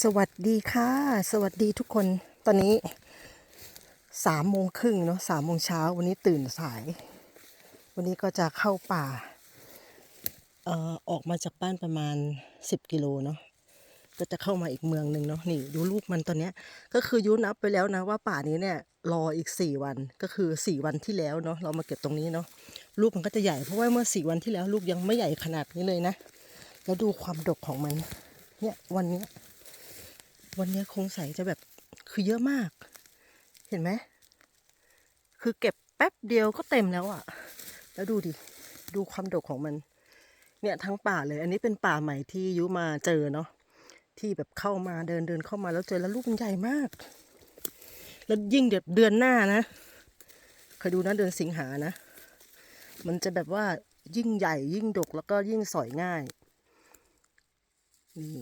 สวัสดีค่ะ สวัสดีทุกคนตอนนี้สามโมงครึ่งเนาะสามโมงเช้าวันนี้ตื่นสาย วันนี้ก็จะเข้าป่าเอ่อออกมาจากบ้านประมาณ 10 กิโลเนาะก็จะเข้ามาอีกเมืองหนึ่งเนาะนี่ดูลูกมันตอนเนี้ยก็คือยุนับไปแล้วนะว่าป่านี้เนี่ยรออีก 4 วันก็คือ 4 วันที่แล้วเนาะเรามาเก็บตรงนี้เนาะลูกมันก็จะใหญ่เพราะว่าเมื่อ 4 วันที่แล้ว ลูกยังไม่ใหญ่ขนาดนี้เลยนะ แล้วดูความดกของมันเนี่ยวันนี้ วันนี้คงใสจะแบบคือเยอะมาก เห็นไหม คือเก็บแป๊บเดียวก็เต็มแล้วอะ่ะ แล้วดูดิ ดูความดกของมัน เนี่ยทั้งป่าเลย อันนี้เป็นป่าใหม่ที่ยุมาเจอเนาะ ที่แบบเข้ามาเดินเดินเข้ามาแล้วเจอแล้วลูกมันใหญ่มาก แล้วยิ่งเดือนเดือนหน้านะ เคยดูนะเดือนสิงหานะ มันจะแบบว่ายิ่งใหญ่ยิ่งดกแล้วก็ยิ่งสอยง่าย นี่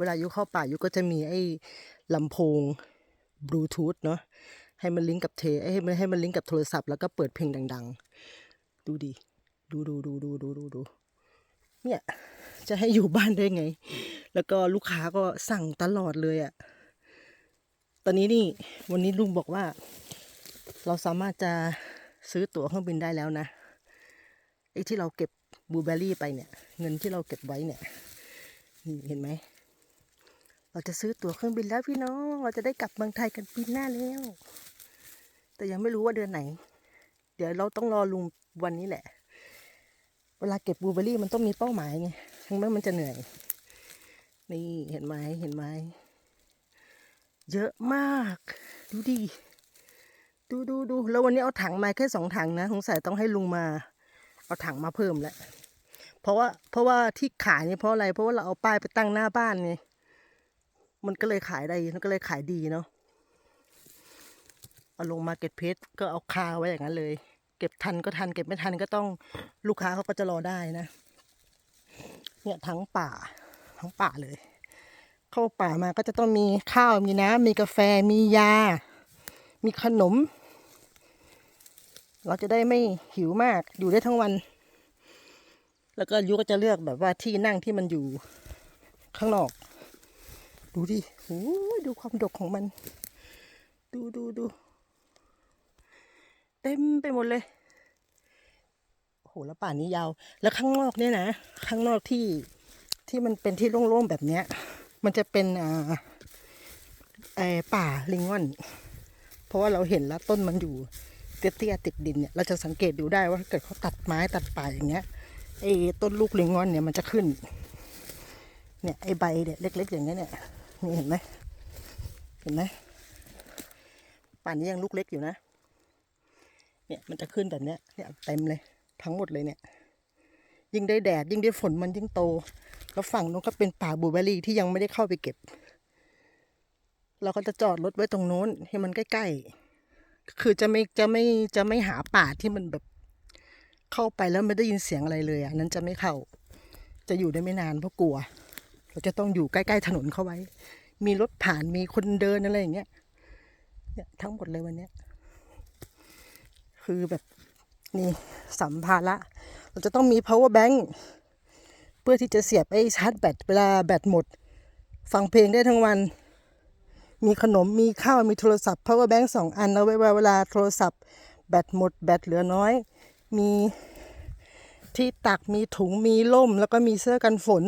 เวลายุเข้าป่ายุก็จะมีไอ้ลำโพงบลูทูธเนาะให้มันลิงก์กับเทให้มันให้มันลิงก์กับโทรศัพท์แล้วก็เปิดเพลงดัง ๆ ดูดิดูดูดูดูดูดูดูเนี่ยจะให้อยู่บ้านได้ไง แล้วก็ลูกค้าก็สั่งตลอดเลยอะ่ะตอนนี้นี่วันนี้ลุงบอกว่า เราสามารถจะซื้อตั๋วเครื่องบินได้แล้วนะไอ้ที่เราเก็บบลูเบอร์รี่ไปเนี่ย เงินที่เราเก็บไว้เนี่ยเห็นไหม เราจะซื้อตั๋วเครื่องบินแล้วพี่น้อง เราจะได้กลับเมืองไทยกันปีหน้าแล้ว แต่ยังไม่รู้ว่าเดือนไหน เดี๋ยวเราต้องรอลุงวันนี้แหละ เวลาเก็บบลูเบอรี่มันต้องมีเป้าหมายไงถึงแม้มันจะเหนื่อย นี่เห็นไหมเห็นไหม เยอะมาก ดูดิ ดูดูดู แล้ววันนี้เอาถังมาแค่สองถังนะ สงสัยต้องให้ลุงมา เอาถังมาเพิ่มแล้วเพราะว่า เพราะว่าที่ขายนี่เพราะอะไร เพราะว่าเราเอาป้ายไปตั้งหน้าบ้านไง มันก็เลยขายได้มันก็เลยขายดีเนาะเอาลงมาเก็ตเพจก็เอาคาไว้อย่างนั้นเลย เก็บทันก็ทัน เก็บไม่ทันก็ต้องลูกค้าเขาก็จะรอได้นะ เนี่ยทั้งป่าทั้งป่าเลย เข้าป่ามาก็จะต้องมีข้าวมีน้ำมีกาแฟมียา มีขนม เราจะได้ไม่หิวมากอยู่ได้ทั้งวัน แล้วก็ยุก็จะเลือกแบบว่าที่นั่งที่มันอยู่ข้างนอก ดูดิโอ้ดูความดกของมัน ดูดูดูเต็มไปหมดเลยโอ้โหแล้วป่านนี้ยาว แล้วข้างนอกเนี่ยนะ ข้างนอกที่ที่มันเป็นที่โล่งๆแบบเนี้ย มันจะเป็นอ่าไอป่าลิงงอน เพราะว่าเราเห็นแล้วต้นมันอยู่เตี้ยๆติดดินเนี่ย เราจะสังเกตดูได้ว่าถ้าเกิดเขาตัดไม้ตัดป่าอย่างเงี้ยไอ้ต้นลูกลิงงอนเนี่ยมันจะขึ้น เนี่ยไอ้ใบเนี่ยเล็ก ๆ อย่างเงี้ยเนี่ย นี่เห็นไหมเห็นไหมป่านนี้ยังลูกเล็กอยู่นะ เนี่ยมันจะขึ้นแบบเนี้ยเนี่ยเต็มเลย ทั้งหมดเลยเนี่ย ยิ่งได้แดดยิ่งได้ฝนมันยิ่งโต แล้วฝั่งนู้นก็เป็นป่าบลูเบอร์รี่ที่ยังไม่ได้เข้าไปเก็บ เราก็จะจอดรถไว้ตรงโน้นให้มันใกล้ๆ คือจะไม่จะไม่จะไม่หาป่าที่มันแบบเข้าไปแล้วไม่ได้ยินเสียงอะไรเลยอะนั้นจะไม่เข้า จะอยู่ได้ไม่นานเพราะกลัว เราจะต้องอยู่ใกล้ๆถนนเข้าไว้ มีรถผ่านมีคนเดินอะไรอย่างเงี้ยเนี่ยทั้งหมดเลยวันเนี้ยคือแบบนี่สัมภาระเราจะต้องมี power bank เพื่อที่จะเสียบไอ้ชาร์จแบตเวลาแบตหมด ฟังเพลงได้ทั้งวัน มีขนมมีข้าวมีโทรศัพท์ power bank สองอันเอาไว้เวลาโทรศัพท์ แบตหมด แบตเหลือน้อย มีที่ตักมีถุงมีล่ม แล้วก็มีเสื้อกันฝน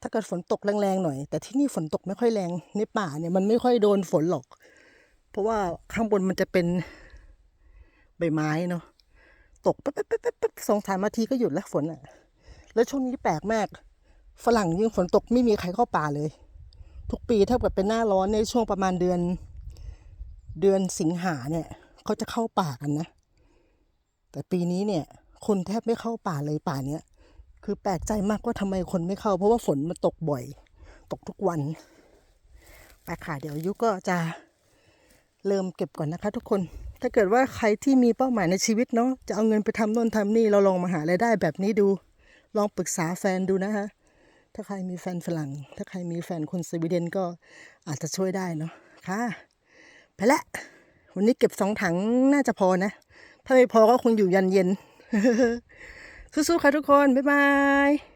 ถ้าเกิดฝนตกแรงๆหน่อย แต่ที่นี่ฝนตกไม่ค่อยแรงในป่าเนี่ยมันไม่ค่อยโดนฝนหรอก เพราะว่าข้างบนมันจะเป็นใบไม้เนาะตกแป๊บแป๊บแป๊บแป๊บแป๊บสองสามนาทีก็หยุดแล้วฝนอะ แล้วช่วงนี้แปลกมากฝรั่งยิ่งฝนตกไม่มีใครเข้าป่าเลย ทุกปีถ้าเกิดเป็นหน้าร้อนในช่วงประมาณเดือน เดือนสิงหาเนี่ยเขาจะเข้าป่ากันนะ แต่ปีนี้เนี่ย คนแทบไม่เข้าป่าเลยป่าเนี้ย คือแปลกใจมากว่าทำไมคนไม่เข้า เพราะว่าฝนมันตกบ่อย ตกทุกวันไปค่ะเดี๋ยวยุก็จะเริ่มเก็บก่อนนะคะ ทุกคน ถ้าเกิดว่าใครที่มีเป้าหมายในชีวิตเนาะจะเอาเงินไปทำโน่นทำนี่เราลองมาหารายได้แบบนี้ดู ลองปรึกษาแฟนดูนะคะ ถ้าใครมีแฟนฝรั่ง ถ้าใครมีแฟนคนสวีเดนก็อาจจะช่วยได้เนาะค่ะไปละวันนี้เก็บสองถังน่าจะพอนะ ถ้าไม่พอก็คงอยู่ยันเย็น สู้ๆค่ะทุกคน บ๊ายบาย